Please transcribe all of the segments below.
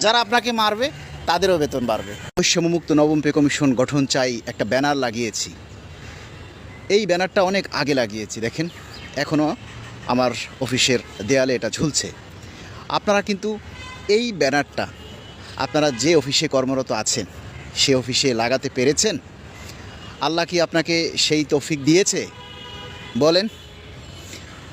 যারা আপনাকে মারবে, তাদেরও বেতন বাড়বে। বৈষম্যমুক্ত নবম পে কমিশন গঠন চাই একটা ব্যানার লাগিয়েছি। এই ব্যানারটা অনেক আগে লাগিয়েছি, দেখেন। এখনও আমার অফিসের দেয়ালে এটা ঝুলছে। আপনারা কিন্তু এই ব্যানারটা, আপনারা যে অফিসে কর্মরত আছেন, সে অফিসে লাগাতে পেরেছেন? আল্লাহ কি আপনাকে সেই তৌফিক দিয়েছে? বলেন।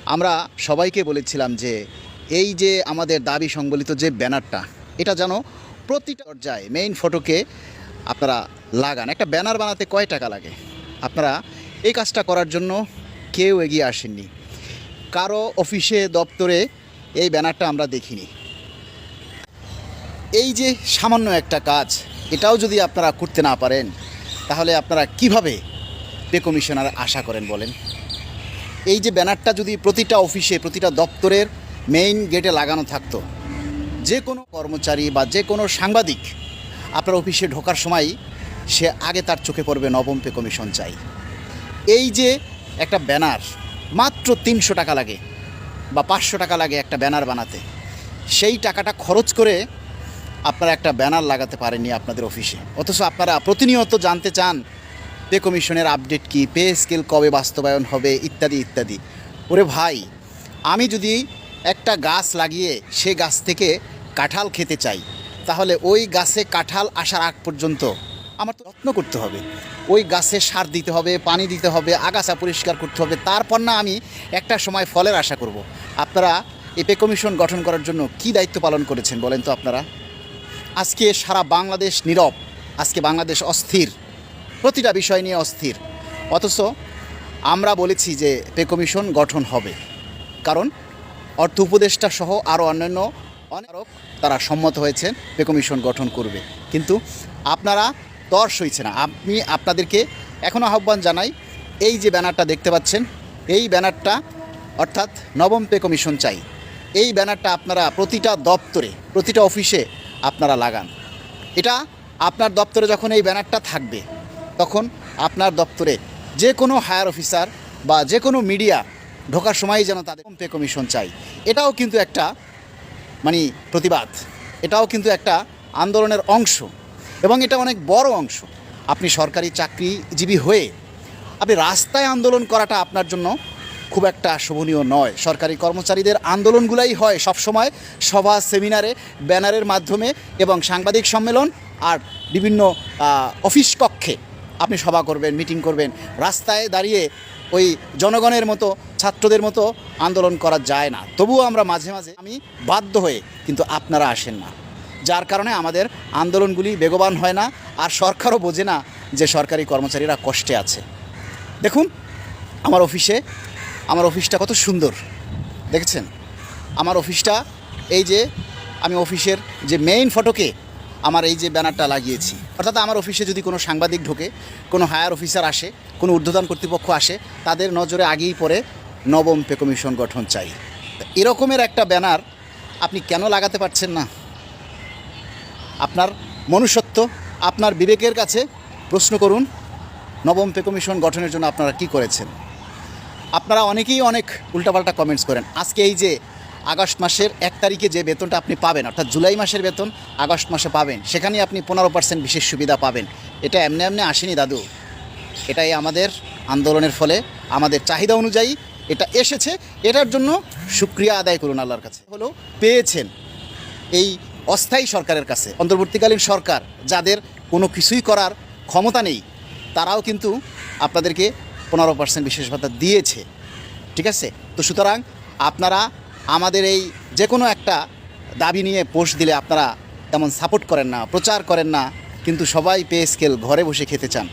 আমরা সবাইকে বলেছিলাম যে, এই যে আমাদের দাবি সংবলিত যে ব্যানারটা এটা যেন প্রতিটা পর্যায়ে মেইন ফটোকে আপনারা লাগান। একটা ব্যানার বানাতে কয় টাকা লাগে? আপনারা এই কাজটা করার জন্য কেউ এগিয়ে আসেননি। কারও অফিসে দপ্তরে এই ব্যানারটা আমরা দেখিনি। এই যে সামান্য একটা কাজ, এটাও যদি আপনারা করতে না পারেন, তাহলে আপনারা কীভাবে পে কমিশনার আশা করেন বলেন? এই যে ব্যানারটা যদি প্রতিটা অফিসে প্রতিটা দপ্তরের মেইন গেটে লাগানো থাকতো যে কোনো কর্মচারী বা যে কোনো সাংবাদিক আপনার অফিসে ঢোকার সময় সে আগে তার চোখে পড়বে নবম পে কমিশন চাই। এই যে একটা ব্যানার, মাত্র তিনশো টাকা লাগে বা পাঁচশো টাকা লাগে একটা ব্যানার বানাতে, সেই টাকাটা খরচ করে আপনারা একটা ব্যানার লাগাতে পারেননি আপনাদের অফিসে। অথচ আপনারা প্রতিনিয়ত জানতে চান, পে কমিশনের আপডেট কি, পে স্কেল কবে বাস্তবায়ন হবে, ইত্যাদি ইত্যাদি। ওরে ভাই, আমি যদি একটা গাছ লাগিয়ে সে গাছ থেকে কাঁঠাল খেতে চাই, তাহলে ওই গাছে কাঁঠাল আসার আগ পর্যন্ত আমার যত্ন করতে হবে। ওই গাছে সার দিতে হবে, পানি দিতে হবে, আগাছা পরিষ্কার করতে হবে, তারপর না আমি একটা সময় ফলের আশা করব। আপনারা এই পে কমিশন গঠন করার জন্য কি দায়িত্ব পালন করেছেন বলেন তো আপনারা? আজকে সারা বাংলাদেশ নীরব, আজকে বাংলাদেশ অস্থির, প্রতিটা বিষয় নিয়ে অস্থির। অথচ আমরা বলেছি যে পে কমিশন গঠন হবে। কারণ অর্থ উপদেষ্টা সহ আরও অন্যান্য অনেক তারা সম্মত হয়েছেন পে কমিশন গঠন করবে। কিন্তু আপনারা তর সইছে না। আমি আপনাদেরকে এখনও আহ্বান জানাই, এই যে ব্যানারটা দেখতে পাচ্ছেন, এই ব্যানারটা অর্থাৎ নবম পে কমিশন চাই। এই ব্যানারটা আপনারা প্রতিটা দপ্তরে, প্রতিটা অফিসে আপনারা লাগান। এটা আপনার দপ্তরে যখন এই ব্যানারটা থাকবে, তখন আপনার দপ্তরে যে কোনো হায়ার অফিসার বা যে কোনো মিডিয়া ঢোকার সময় যেন তাদের পে কমিশন চাই। এটাও কিন্তু একটা মানে প্রতিবাদ। এটাও কিন্তু একটা আন্দোলনের অংশ এবং এটা অনেক বড় অংশ। আপনি সরকারি চাকরিজীবী হয়ে আপনি রাস্তায় আন্দোলন করাটা আপনার জন্য খুব একটা শোভনীয় নয়। সরকারি কর্মচারীদের আন্দোলনগুলাই হয় সবসময় সভা, সেমিনারে, ব্যানারের মাধ্যমে এবং সাংবাদিক সম্মেলন আর বিভিন্ন অফিস কক্ষে। আপনি সভা করবেন, মিটিং করবেন, রাস্তায় দাঁড়িয়ে ওই জনগণের মতো, ছাত্রদের মতো আন্দোলন করা যায় না। তবুও আমরা মাঝে মাঝে আমি বাধ্য হয়ে কিন্তু আপনারা আসেন না। যার কারণে আমাদের আন্দোলনগুলি বেগবান হয় না আর সরকারও বোঝে না যে সরকারি কর্মচারীরা কষ্টে আছে। দেখুন, আমার অফিসে, আমার অফিসটা কত সুন্দর। দেখেছেন? আমার অফিসটা এই যে আমি অফিসের যে মেইন ফটোকে আমার এই যে ব্যানারটা লাগিয়েছি। অর্থাৎ আমার অফিসে যদি কোনো সাংবাদিক ঢোকে, কোনো হায়ার অফিসার আসে, কোনো ঊর্ধ্বতন কর্তৃপক্ষ আসে, তাদের নজরে আগেই পড়ে নবম পে কমিশন গঠন চাই। এরকমের একটা ব্যানার আপনি কেন লাগাতে পারছেন না? আপনার মনুষ্যত্ব, আপনার বিবেকের কাছে প্রশ্ন করুন, নবম পে কমিশন গঠনের জন্য আপনারা কি করেছেন? আপনারা অনেকেই অনেক উল্টাপাল্টা কমেন্টস করেন। আজকে এই যে আগস্ট মাসের এক তারিখে যে বেতনটা আপনি পাবেন, অর্থাৎ জুলাই মাসের বেতন আগস্ট মাসে পাবেন সেখানে আপনি পনেরো পার্সেন্ট বিশেষ সুবিধা পাবেন। এটা এমনি এমনি আসেনি দাদু। এটাই আমাদের আন্দোলনের ফলে, আমাদের চাহিদা অনুযায়ী এটা এসেছে। এটার জন্য সুক্রিয়া আদায় করুন আল্লাহর কাছে। হলো, পেয়েছেন এই অস্থায়ী সরকারের কাছে, অন্তর্বর্তীকালীন সরকার, যাদের কোনো কিছুই করার ক্ষমতা নেই, তারাও কিন্তু আপনাদেরকে পনেরো পার্সেন্ট বিশেষ ভাতা দিয়েছে। ঠিক আছে? তো সুতরাং আপনারা আমাদের এই যে কোনো একটা দাবি নিয়ে পোস্ট দিলে আপনারা তেমন সাপোর্ট করেন না, প্রচার করেন না, কিন্তু সবাই পে স্কেল ঘরে বসে খেতে চান।